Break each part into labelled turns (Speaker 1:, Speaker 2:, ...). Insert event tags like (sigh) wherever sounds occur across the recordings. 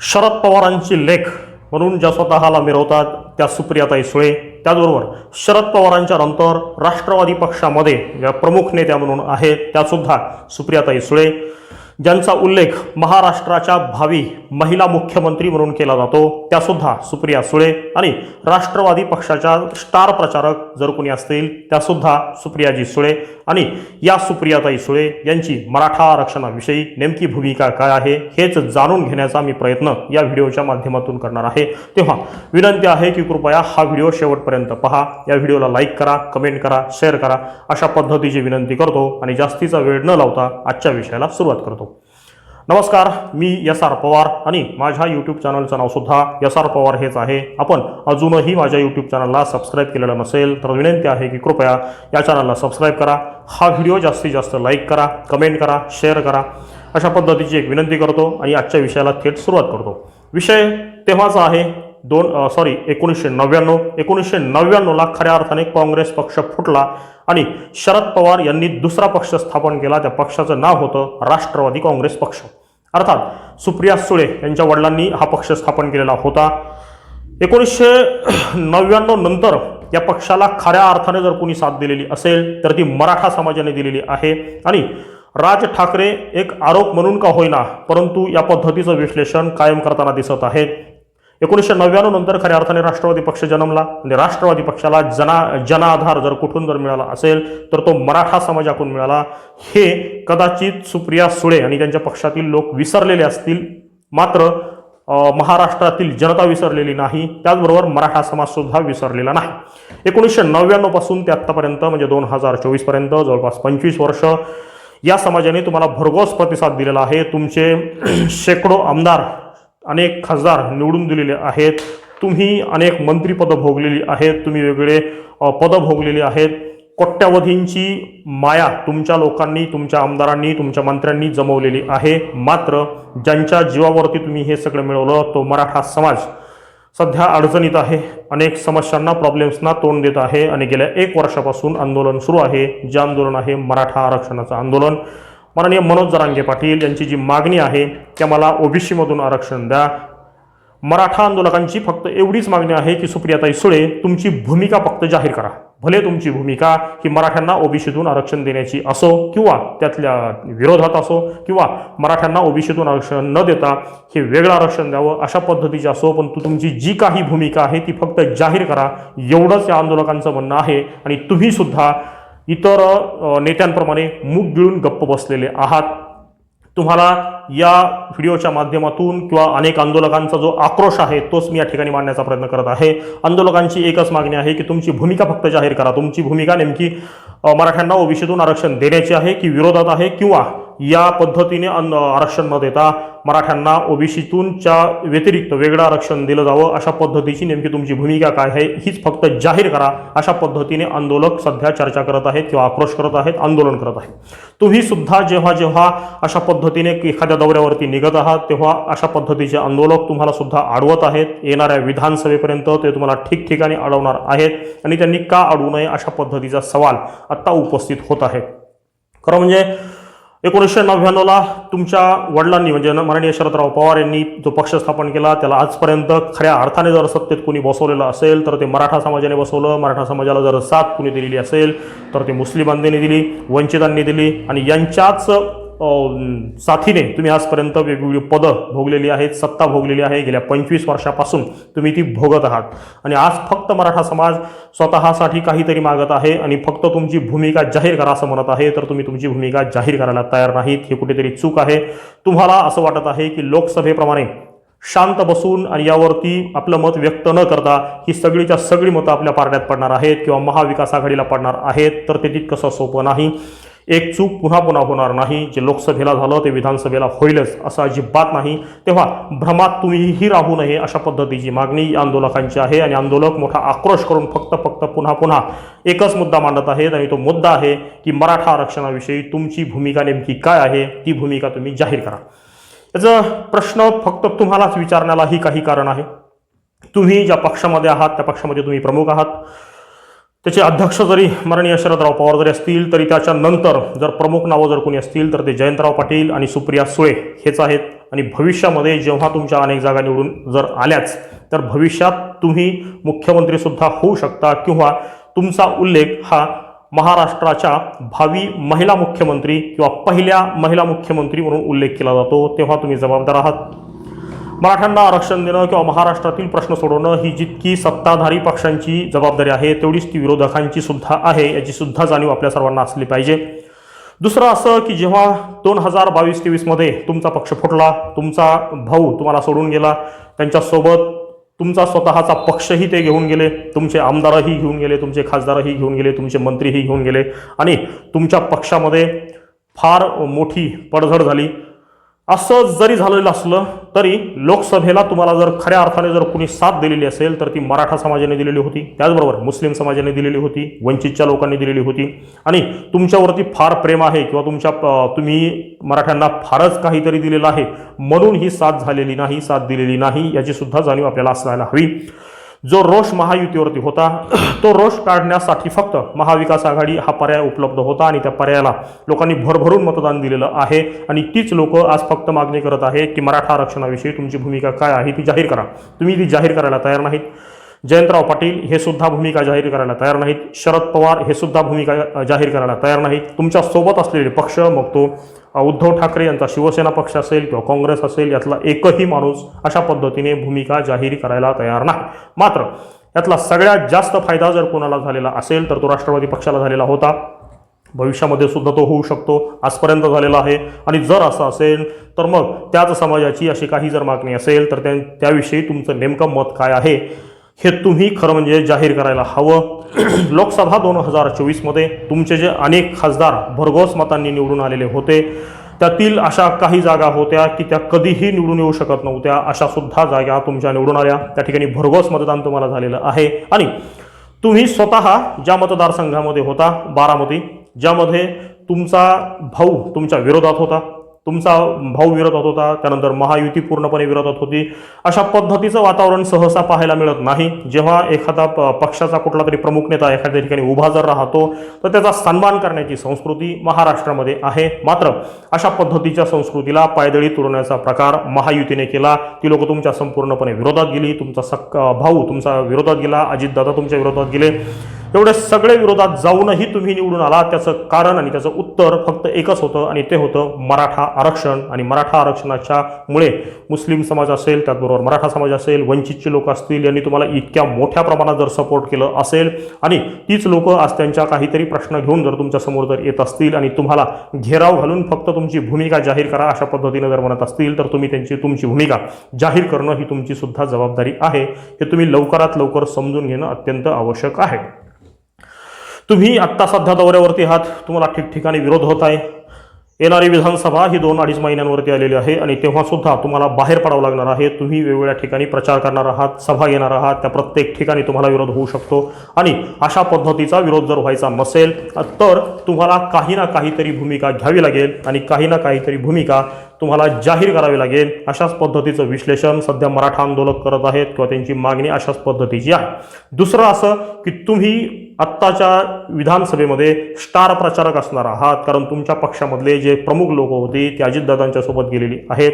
Speaker 1: शरद पवारांची लेख म्हणून ज्या स्वतःला मिरवतात त्या सुप्रियाताई सुळे त्याचबरोबर शरद पवारांच्या नंतर राष्ट्रवादी पक्षामध्ये ज्या प्रमुख नेत्या म्हणून आहेत त्यासुद्धा सुप्रियाताई सुळे. ज्यांचा उल्लेख महाराष्ट्राच्या भावी महिला मुख्यमंत्री म्हणून केला जातो त्यासुद्धा सुप्रिया सुळे आणि राष्ट्रवादी पक्षाच्या स्टार प्रचारक जर कोणी असतील त्यासुद्धा सुप्रियाजी सुळे आणि या सुप्रियाताई सुळे यांची मराठा आरक्षणाविषयी नेमकी भूमिका काय आहे हेच जाणून घेण्याचा मी प्रयत्न या व्हिडिओच्या माध्यमातून करणार आहे. तेव्हा विनंती आहे की कृपया हा व्हिडिओ शेवटपर्यंत पहा. या व्हिडिओला लाईक करा कमेंट करा शेअर करा. अशा पद्धतीची विनंती करतो आणि जास्तीचा वेळ न लावता आजच्या विषयाला सुरुवात करतो. नमस्कार मी एस आर पवार आणि माझ्या यूट्यूब चॅनलचं नावसुद्धा एस आर पवार हेच आहे. आपण अजूनही माझ्या यूट्यूब चॅनलला सबस्क्राईब केलेलं नसेल तर विनंती आहे की कृपया या चॅनलला सबस्क्राईब करा. हा व्हिडिओ जास्तीत जास्त लाईक करा कमेंट करा शेअर करा. अशा पद्धतीची एक विनंती करतो आणि आजच्या विषयाला थेट सुरुवात करतो. विषय तेव्हाचा आहे दोन सॉरी एकोणीसशे नव्याण्णव. एकोणीसशे नव्याण्णवला खऱ्या अर्थाने काँग्रेस पक्ष फुटला आणि शरद पवार यांनी दुसरा पक्ष स्थापन केला. त्या पक्षाचं नाव होतं राष्ट्रवादी काँग्रेस पक्ष. अर्थात सुप्रिया सुळे यांच्या वडिलांनी हा पक्ष स्थापन केलेला होता. एकोणीसशे नव्याण्णव नंतर या पक्षाला खऱ्या अर्थाने जर कोणी साथ दिलेली असेल तर ती मराठा समाजाने दिलेली आहे. आणि राज ठाकरे एक आरोप म्हणून का होईना परंतु या पद्धतीचं विश्लेषण कायम करताना दिसत आहे. एकोणीसशे नव्याण्णव नंतर खऱ्या अर्थाने राष्ट्रवादी पक्ष जन्मला आणि राष्ट्रवादी पक्षाला जना जनाधार जर कुठून जर मिळाला असेल तर तो मराठा समाजाकडून मिळाला. हे कदाचित सुप्रिया सुळे आणि त्यांच्या पक्षातील लोक विसरलेले असतील. मात्र महाराष्ट्रातील जनता विसरलेली नाही. त्याचबरोबर मराठा समाजसुद्धा विसरलेला नाही. एकोणीसशे नव्याण्णवपासून ते आत्तापर्यंत म्हणजे दोन हजार चोवीसपर्यंत जवळपास पंचवीस वर्ष या समाजाने तुम्हाला भरघोस प्रतिसाद दिलेला आहे. तुमचे (clears throat) शेकडो आमदार अनेक खासदार निवडून दिलेले आहेत. तुम्ही अनेक मंत्रीपदं भोगलेली आहेत. तुम्ही वेगवेगळे पदं भोगलेली आहेत. कोट्यावधींची माया तुमच्या लोकांनी तुमच्या आमदारांनी तुमच्या मंत्र्यांनी जमवलेली आहे. मात्र ज्यांच्या जीवावरती तुम्ही हे सगळं मिळवलं तो मराठा समाज सध्या अडचणीत आहे. अनेक समस्यांना प्रॉब्लेम्सना तोंड देत आहे. आणि गेल्या एक वर्षापासून आंदोलन सुरू आहे. जे आंदोलन आहे मराठा आरक्षणाचं आंदोलन. माननीय मनोज जरांगे पाटील यांची जी मागणी आहे त्या मला ओबीसीमधून आरक्षण द्या. मराठा आंदोलकांची फक्त एवढीच मागणी आहे की सुप्रियाताई सुळे तुमची भूमिका फक्त जाहीर करा. भले तुमची भूमिका ही मराठ्यांना ओबीसीतून आरक्षण देण्याची असो किंवा त्यातल्या विरोधात असो किंवा मराठ्यांना ओबीसीतून आरक्षण न देता हे वेगळं आरक्षण द्यावं अशा पद्धतीची असो पण तू तुमची जी काही भूमिका आहे ती फक्त जाहीर करा. एवढंच या आंदोलकांचं म्हणणं आहे आणि तुम्हीसुद्धा इतर नेत्यांप्रमाणे मूग गिळून गप्प बसलेले आहात. तुम्हाला या व्हिडिओच्या माध्यमातून किंवा अनेक आंदोलकांचा जो आक्रोश आहे तोच मी या ठिकाणी मांडण्याचा प्रयत्न करत आहे. आंदोलकांची एकच मागणी आहे की तुमची भूमिका फक्त जाहीर करा. तुमची भूमिका नेमकी मराठ्यांना ओबीसीतून आरक्षण देण्याची आहे की विरोधात आहे किंवा या पद्धतीने अन- आरक्षण न देता मराठ्यांना ओबीसीतूनच्या व्यतिरिक्त वेगळं आरक्षण दिलं जावं अशा पद्धतीची नेमकी तुमची भूमिका काय आहे हीच फक्त जाहीर करा अशा पद्धतीने आंदोलक सध्या चर्चा करत आहेत किंवा आक्रोश करत आहेत आंदोलन करत आहेत. तुम्ही सुद्धा जेव्हा जेव्हा अशा पद्धतीने एखाद्या दौऱ्यावरती निघत आहात तेव्हा अशा पद्धतीचे आंदोलक तुम्हाला सुद्धा अडवत आहेत. येणाऱ्या विधानसभेपर्यंत ते तुम्हाला ठिकठिकाणी अडवणार आहेत आणि त्यांनी का अडवू नये अशा पद्धतीचा सवाल आत्ता उपस्थित होत आहे. खरं म्हणजे एकोणीसशे नव्याण्णवला तुमच्या वडिलांनी म्हणजे न- माननीय शरदराव पवार यांनी जो पक्ष स्थापन केला त्याला आजपर्यंत खऱ्या अर्थाने जर सत्तेत कुणी बसवलेलं असेल तर ते मराठा समाजाने बसवलं मराठा समाजाला जर साथ कुणी दिलेली असेल तर ते मुस्लिमांनी दिली वंचितांनी दिली आणि यांच्याच साथीने तुम्ही आजपर्यंत वेगवेगळी पदं भोगलेली आहेत सत्ता भोगलेली आहे. गेल्या पंचवीस वर्षापासून तुम्ही ती भोगत आहात. आणि आज फक्त मराठा समाज स्वतःसाठी काहीतरी मागत आहे आणि फक्त तुमची भूमिका जाहीर करा असं म्हणत आहे तर तुम्ही तुमची भूमिका जाहीर करायला तयार नाहीत. हे कुठेतरी चूक आहे. तुम्हाला असं वाटत आहे की लोकसभेप्रमाणे शांत बसून आणि यावरती आपलं मत व्यक्त न करता ही सगळीच्या सगळी मतं आपल्या पारड्यात पडणार आहेत किंवा महाविकास आघाडीला पडणार आहेत तर ते तितकंसं सोपं नाही. एक चूक पुन्हा पुन्हा होणार नाही. जे लोकसभेला झालं ते विधानसभेला होईलच असं अजिबात नाही. तेव्हा भ्रमात तुम्हीही राहू नये अशा पद्धतीची मागणी या आंदोलकांची आहे आणि आंदोलक मोठा आक्रोश करून फक्त फक्त पुन्हा पुन्हा एकच मुद्दा मांडत आहेत आणि तो मुद्दा आहे की मराठा आरक्षणाविषयी तुमची भूमिका नेमकी काय आहे? ती भूमिका तुम्ही जाहीर करा. याचा प्रश्न फक्त तुम्हालाच विचारण्यालाही काही कारण आहे. तुम्ही ज्या पक्षामध्ये आहात त्या पक्षामध्ये तुम्ही प्रमुख आहात. त्याचे अध्यक्ष जरी माननीय शरदराव पवार जरी असतील तरी त्याच्यानंतर जर प्रमुख नावं जर कोणी असतील तर ते जयंतराव पाटील आणि सुप्रिया सुळे हेच आहेत. आणि भविष्यामध्ये जेव्हा तुमच्या अनेक जागा निवडून जर आल्याच तर भविष्यात तुम्ही मुख्यमंत्रीसुद्धा होऊ शकता किंवा तुमचा उल्लेख हा महाराष्ट्राच्या भावी महिला मुख्यमंत्री किंवा पहिल्या महिला मुख्यमंत्री म्हणून उल्लेख केला जातो तेव्हा तुम्ही जबाबदार आहात. मराठ्यांना आरक्षण देणं किंवा महाराष्ट्रातील प्रश्न सोडवणं ही जितकी सत्ताधारी पक्षांची जबाबदारी आहे तेवढीच ती विरोधकांची सुद्धा आहे याची सुद्धा जाणीव आपल्या सर्वांना असली पाहिजे. दुसरं असं की जेव्हा दोन हजार बावीस तेवीसमध्ये तुमचा पक्ष फुटला तुमचा भाऊ तुम्हाला सोडून गेला त्यांच्यासोबत तुमचा स्वतःचा पक्षही ते घेऊन गेले तुमचे आमदारही घेऊन गेले तुमचे खासदारही घेऊन गेले तुमचे मंत्रीही घेऊन गेले आणि तुमच्या पक्षामध्ये फार मोठी पडझड झाली. असं जरी झालेलं असलं तरी लोकसभेला तुम्हाला जर खऱ्या अर्थाने जर कुणी साथ दिलेली असेल तर ती मराठा समाजाने दिलेली होती. त्याचबरोबर मुस्लिम समाजाने दिलेली होती वंचितच्या लोकांनी दिलेली होती. आणि तुमच्यावरती फार प्रेम आहे किंवा तुमच्या तुम्ही मराठ्यांना फारच काहीतरी दिलेलं आहे म्हणून ही साथ झालेली नाही साथ दिलेली नाही याची सुद्धा जाणीव आपल्याला असायला हवी. जो रोष महायुतीवरती होता तो रोष काढण्यासाठी फक्त महाविकास आघाडी हा पर्याय उपलब्ध होता आणि त्या पर्यायाला लोकांनी भरभरून मतदान दिलेलं आहे. आणि तीच लोक आज फक्त मागणी करत आहे की मराठा आरक्षणाविषयी तुमची भूमिका काय आहे ती जाहीर करा. तुम्ही ती जाहीर करायला तयार नाहीत. जयंतराव पाटील हे सुद्धा भूमिका जाहीर करायला तयार नाहीत. शरद पवार हे सुद्धा भूमिका जाहीर करायला तयार नाहीत. तुमच्यासोबत असलेले पक्ष मग तो उद्धव ठाकरे यांचा शिवसेना पक्ष असेल किंवा काँग्रेस असेल यातला एकही माणूस अशा पद्धतीने भूमिका जाहीर करायला तयार नाही. मात्र यातला सगळ्यात जास्त फायदा जर कोणाला झालेला असेल तर तो राष्ट्रवादी पक्षाला झालेला होता. भविष्यामध्ये सुद्धा तो होऊ शकतो. आजपर्यंत झालेला आहे. आणि जर असं असेल तर मग त्याच समाजाची अशी काही जर मागणी असेल तर त्या त्याविषयी तुमचं नेमकं मत काय आहे? हे तुम्ही खरं म्हणजे जाहीर करायला हवं. (clears throat) लोकसभा दोन हजार चोवीसमध्ये तुमचे जे अनेक खासदार भरघोस मतांनी निवडून आलेले होते त्यातील अशा काही जागा होत्या की त्या कधीही निवडून येऊ शकत नव्हत्या अशा सुद्धा जागा तुमच्या निवडून आल्या. त्या ठिकाणी भरघोस मतदान तुम्हाला झालेलं आहे. आणि तुम्ही स्वतः ज्या मतदारसंघामध्ये होता बारामती ज्यामध्ये तुमचा भाऊ तुमच्या विरोधात होता तुमचा भाऊ विरोधात होता त्यानंतर महायुती पूर्णपणे विरोधात होती. अशा पद्धतीचं वातावरण सहसा पाहायला मिळत नाही. जेव्हा एखादा प- पक्षाचा कुठला तरी प्रमुख नेता एखाद्या ठिकाणी उभा जर राहतो तर त्याचा सन्मान करण्याची संस्कृती महाराष्ट्रामध्ये आहे. मात्र अशा पद्धतीच्या संस्कृतीला पायदळी तुडवण्याचा प्रकार महायुतीने केला. ती लोक तुमच्या संपूर्णपणे विरोधात गेली. तुमचा सक्का भाऊ तुमचा विरोधात गेला. अजितदादा तुमच्या विरोधात गेले. एवढे सगळे विरोधात जाऊनही तुम्ही निवडून आला त्याचं कारण आणि त्याचं उत्तर फक्त एकच होतं आणि ते होतं मराठा आरक्षण. आणि मराठा आरक्षणाच्या मुळे मुस्लिम समाज असेल त्याचबरोबर मराठा समाज असेल वंचितचे लोक असतील यांनी तुम्हाला इतक्या मोठ्या प्रमाणात जर सपोर्ट केलं असेल आणि तीच लोक आज त्यांच्या काहीतरी प्रश्न घेऊन जर तुमच्यासमोर जर येत असतील आणि तुम्हाला घेराव घालून फक्त तुमची भूमिका जाहीर करा अशा पद्धतीनं जर म्हणत असतील तर तुम्ही त्यांची तुमची भूमिका जाहीर करणं ही तुमची सुद्धा जबाबदारी आहे. हे तुम्ही लवकरात लवकर समजून घेणं अत्यंत आवश्यक आहे. तुम्ही आत्ता सध्या दौऱ्यावरती आहात. तुम्हाला ठिकठिकाणी विरोध होत आहे. येणारी विधानसभा ही दोन अडीच महिन्यांवरती आलेली आहे आणि तेव्हासुद्धा तुम्हाला बाहेर पडावं लागणार आहे. तुम्ही वेगवेगळ्या ठिकाणी प्रचार करणार आहात सभा घेणार आहात. त्या प्रत्येक ठिकाणी तुम्हाला विरोध होऊ शकतो. आणि अशा पद्धतीचा विरोध जर व्हायचा नसेल तर तुम्हाला काही ना काहीतरी भूमिका घ्यावी लागेल आणि काही ना काहीतरी भूमिका तुम्हाला जाहीर करावी लागेल. अशाच पद्धतीचं विश्लेषण सध्या मराठा आंदोलक करत आहेत किंवा त्यांची मागणी अशाच पद्धतीची आहे. दुसरं असं की तुम्ही आत्ताच्या विधानसभेमध्ये स्टार प्रचारक असणार आहात कारण तुमच्या पक्षामधले जे प्रमुख लोक होते ते अजितदादांच्या सोबत गेलेली आहेत.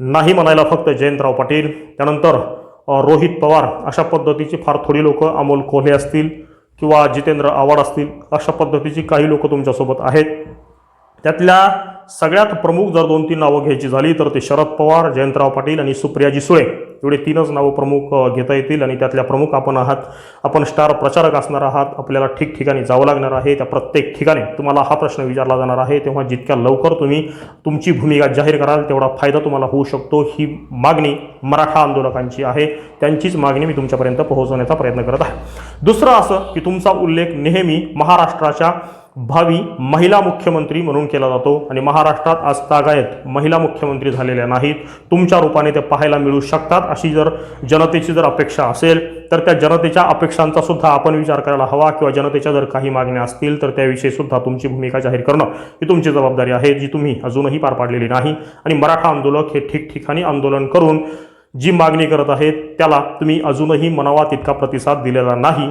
Speaker 1: नाही म्हणायला फक्त जयंतराव पाटील त्यानंतर रोहित पवार अशा पद्धतीची फार थोडी लोक अमोल कोल्हे असतील किंवा जितेंद्र आव्हाड असतील अशा पद्धतीची काही लोक तुमच्यासोबत आहेत. त्यातल्या सगळ्यात प्रमुख जर दोन तीन नावं घ्यायची झाली तर ते शरद पवार जयंतराव पाटील आणि सुप्रियाजी सुळे. एवढे तीनच नावं प्रमुख घेता येतील आणि त्यातल्या प्रमुख आपण आहात. आपण स्टार प्रचारक असणार आहात. आपल्याला ठिकठिकाणी जावं लागणार आहे. त्या प्रत्येक ठिकाणी तुम्हाला हा प्रश्न विचारला जाणार आहे. तेव्हा जितक्या लवकर तुम्ही तुमची भूमिका जाहीर कराल तेवढा फायदा तुम्हाला होऊ शकतो. ही मागणी मराठा आंदोलकांची आहे. त्यांचीच मागणी मी तुमच्यापर्यंत पोहोचवण्याचा प्रयत्न करत आहे. दुसरं असं की तुमचा उल्लेख नेहमी महाराष्ट्राच्या भावी महिला मुख्यमंत्री म्हणून केला जातो आणि महाराष्ट्रात आज तागायत महिला मुख्यमंत्री झालेल्या नाहीत. तुमच्या रूपाने ते पाहायला मिळू शकतात अशी जर जनतेची जर अपेक्षा असेल तर त्या जनतेच्या अपेक्षांचा सुद्धा आपण विचार करायला हवा किंवा जनतेच्या जर काही मागण्या असतील तर त्याविषयी सुद्धा तुमची भूमिका जाहीर करणं ही तुमची जबाबदारी आहे जी तुम्ही अजूनही पार पाडलेली नाही. आणि मराठा आंदोलक हे ठिकठिकाणी आंदोलन करून जी मागणी करत आहेत त्याला तुम्ही अजूनही मनावा तितका प्रतिसाद दिलेला नाही.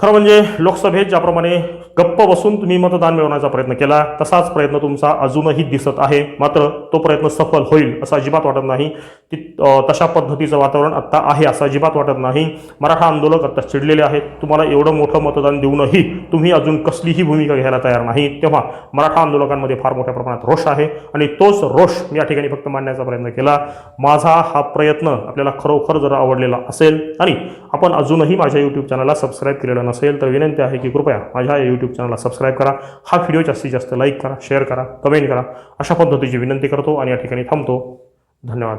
Speaker 1: खरं म्हणजे लोकसभेत ज्याप्रमाणे गप्प बसून तुम्ही मतदान मिळवण्याचा प्रयत्न केला तसाच प्रयत्न तुमचा अजूनही दिसत आहे. मात्र तो प्रयत्न सफल होईल असं अजिबात वाटत नाही. ती तशा पद्धतीचं वातावरण आत्ता आहे असं अजिबात वाटत नाही. मराठा आंदोलक आत्ता चिडलेले आहेत. तुम्हाला एवढं मोठं मतदान देऊनही तुम्ही अजून कसलीही भूमिका घ्यायला तयार नाही. तेव्हा मराठा आंदोलकांमध्ये फार मोठ्या प्रमाणात रोष आहे आणि तोच रोष मी या ठिकाणी फक्त मांडण्याचा प्रयत्न केला. माझा हा प्रयत्न आपल्याला खरोखर जर आवडलेला असेल आणि आपण अजूनही माझ्या यूट्यूब चॅनलला सबस्क्राईब केलेलं नसेल तर विनंती आहे की कृपया माझ्या या यूट्यूब चॅनलला सबस्क्राईब करा. हा व्हिडिओ जास्तीत जास्त लाईक करा शेअर करा कमेंट करा. अशा पद्धतीची विनंती करतो आणि या ठिकाणी थांबतो. धन्यवाद.